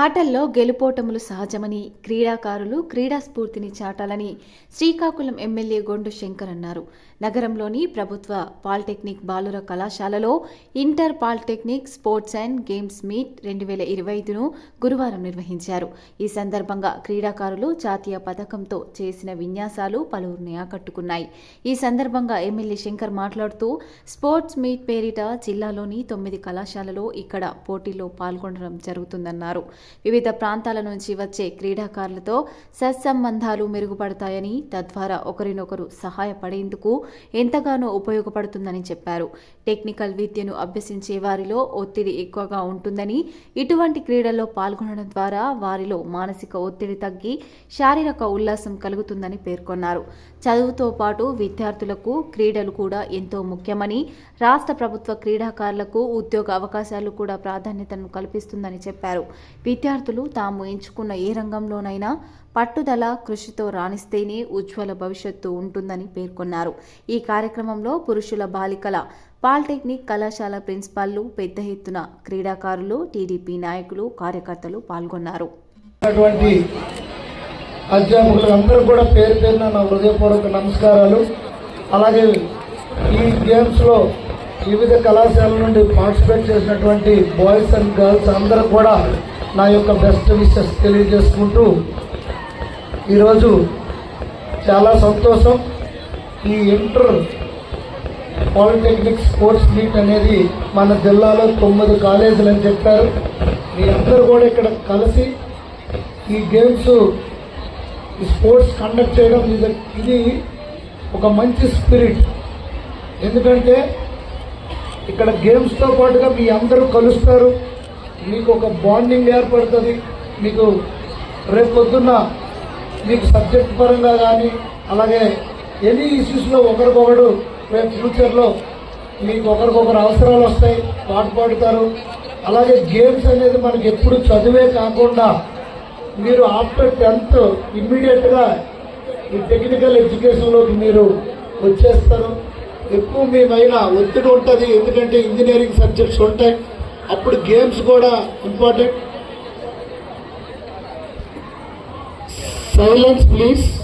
ఆటల్లో గెలుపోటములు సహజమని క్రీడాకారులు క్రీడా స్ఫూర్తిని చాటాలని శ్రీకాకుళం ఎమ్మెల్యే గొండు శంకర్ అన్నారు. నగరంలోని ప్రభుత్వ పాలిటెక్నిక్ బాలుర కళాశాలలో inter polytechnic sports and games meet రెండు వేల ఇరవై ఐదును గురువారం నిర్వహించారు. ఈ సందర్భంగా క్రీడాకారులు జాతీయ పథకంతో చేసిన విన్యాసాలు పలువురిని ఆకట్టుకున్నాయి. ఈ సందర్భంగా ఎమ్మెల్యే శంకర్ మాట్లాడుతూ స్పోర్ట్స్ మీట్ పేరిట జిల్లాలోని తొమ్మిది కళాశాలలో ఇక్కడ పోటీలో పాల్గొనడం జరుగుతుందన్నారు. వివిధ ప్రాంతాల నుంచి వచ్చే క్రీడాకారులతో సత్సంబంధాలు మెరుగుపడతాయని తద్వారా ఒకరినొకరు సహాయపడేందుకు ఎంతగానో ఉపయోగపడుతుందని చెప్పారు. టెక్నికల్ విద్యను అభ్యసించే వారిలో ఒత్తిడి ఎక్కువగా ఉంటుందని ఇటువంటి క్రీడల్లో పాల్గొనడం ద్వారా వారిలో మానసిక ఒత్తిడి తగ్గి శారీరక ఉల్లాసం కలుగుతుందని పేర్కొన్నారు. చదువుతో పాటు విద్యార్థులకు క్రీడలు కూడా ఎంతో ముఖ్యమని రాష్ట్ర ప్రభుత్వ క్రీడాకారులకు ఉద్యోగ అవకాశాలు కూడా ప్రాధాన్యతను కల్పిస్తుందని చెప్పారు. విద్యార్థులు తాము ఎంచుకున్న ఏ రంగంలోనైనా పట్టుదల కృషితో రాణిస్తేనే ఉజ్వల భవిష్యత్తు ఉంటుందని పేర్కొన్నారు. ఈ కార్యక్రమంలో పురుషుల బాలికల పాలిటెక్నిక్ కళాశాల ప్రిన్సిపాల్లు పెద్ద ఎత్తున క్రీడాకారులు టీడీపీ నాయకులు కార్యకర్తలు పాల్గొన్నారు. అధ్యాపకులందరూ కూడా పేరు పేరున నా హృదయపూర్వక నమస్కారాలు. అలాగే ఈ గేమ్స్లో వివిధ కళాశాల నుండి పార్టిసిపేట్ చేసినటువంటి బాయ్స్ అండ్ గర్ల్స్ అందరూ కూడా నా యొక్క బెస్ట్ విషెస్ తెలియజేసుకుంటూ ఈరోజు చాలా సంతోషం. ఈ ఇంటర్ పాలిటెక్నిక్ స్పోర్ట్స్ మీట్ అనేది మన జిల్లాలో తొమ్మిది కాలేజీలు అని చెప్పారు. మీ అందరూ కూడా ఇక్కడ కలిసి ఈ గేమ్స్ ఈ స్పోర్ట్స్ కండక్ట్ చేయడం ఇది ఇది ఒక మంచి స్పిరిట్ ఎందుకంటే ఇక్కడ గేమ్స్తో పాటుగా మీ అందరూ కలుస్తారు. మీకు ఒక బాండింగ్ ఏర్పడుతుంది. మీకు రేపు పొద్దున్న మీకు సబ్జెక్ట్ పరంగా కానీ అలాగే ఎనీ ఇష్యూస్లో ఒకరికొకడు రేపు ఫ్యూచర్లో మీకు ఒకరికొకరు అవసరాలు వస్తాయి పాట పాడుతారు. అలాగే గేమ్స్ అనేది మనకి ఎప్పుడు చదివే కాకుండా మీరు ఆఫ్టర్ టెన్త్ ఇమ్మీడియట్గా ఈ టెక్నికల్ ఎడ్యుకేషన్లోకి మీరు వచ్చేస్తారు. ఎక్కువ మీ పైన ఒత్తిడి ఉంటుంది ఎందుకంటే ఇంజనీరింగ్ సబ్జెక్ట్స్ ఉంటాయి. అప్పుడు గేమ్స్ కూడా ఇంపార్టెంట్. Silence please